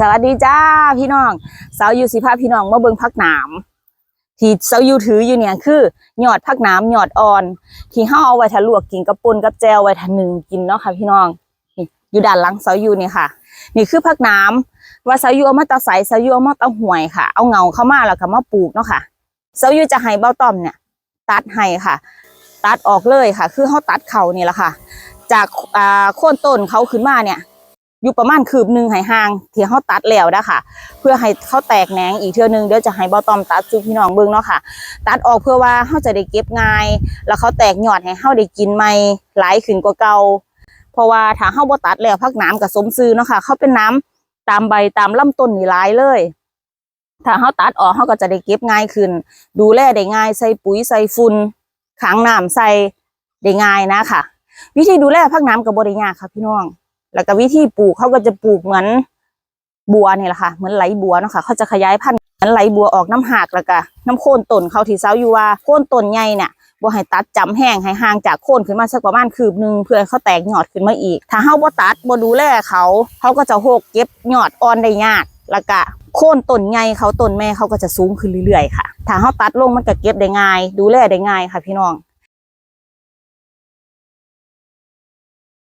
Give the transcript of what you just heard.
สวัสดีจ้าพี่น้องสาวยูสิพาพี่น้องมาเบิ่งพักหนามที่สาวยูถืออยู่เนี่ยคือหยอดพักหนามยอดอ่อน ที่เฮาเอาไว้ทะลวกกินกับป่นกับแจวไว้ทะหนึ่งกินเนาะค่ะพี่น้องนี่อยู่ด้านหลังสาวยูนี่ยค่ะ นี่คือพักหนามว่าสาวยูเอามาตะใสสาวยูเอามาตะห่วยค่ะ เอาเงาเข้ามาแล้วก็มาปลูกเนาะค่ะสาวยูจะให้เบ้าต้อมเนี่ย ตัดให้ค่ะ ตัดออกเลยค่ะ คือเฮาตัดเขานี่แหละค่ะ จากอ่าโค่นต้นเขาขึ้นมาเนี่ย อยู่ประมาณคืบหนึ่งให้ห่างที่เขาตัดแล้วนะคะเพื่อให้เขาแตกแหนงอีกเทื่อนึงเดี๋ยวจะให้บาตอมตัดซุปพี่น้องเบิ่งเนาะค่ะ ตัดออกเพื่อว่าเขาจะได้เก็บง่าย แล้วเขาแตกหยอดให้เขาได้กินใหม่หลายขึ้นกว่าเก่าเพราะว่าถ้าเขาบ่ตัดแล้วพักน้ำกับสมซื้อเนาะค่ะเขาเป็นน้ำตามใบตามลำต้นนี่หลายเลยถ้าเขาตัดออกเขาก็จะได้เก็บง่ายขึ้น ดูแลได้ง่ายใส่ปุ๋ยใส่ฝุ่นขังน้ำใส่ได้ง่ายนะค่ะ วิธีดูแลพักน้ำกับบริยาค่ะพี่น้อง แล้วก็วิธีปลูกเขาก็จะปลูกเหมือนบัวนี่แหละค่ะ เหมือนไหลบัวเนาะค่ะเขาจะขยายพันธุ์เหมือนไหลบัวออกน้ำหักแล้วก็น้ำโคนต้นเขาที่เซาอยู่ว่าโคนต้นใหญ่เนี่ยบ่ให้ตัดจำแห้งให้ห่างจากโคนขึ้นมาสักประมาณคืบหนึ่งเพื่อเขาแตกยอดขึ้นมาอีก ถ้าเฮาบ่ตัดบ่ดูแลเขาเขาก็จะโหกเก็บยอดอ่อนได้ยากแล้วก็โคนต้นใหญ่เขาต้นแม่เขาก็จะสูงขึ้นเรื่อยๆค่ะ ถ้าเฮาตัดลงมันก็เก็บได้ง่าย ดูแลได้ง่ายค่ะพี่น้อง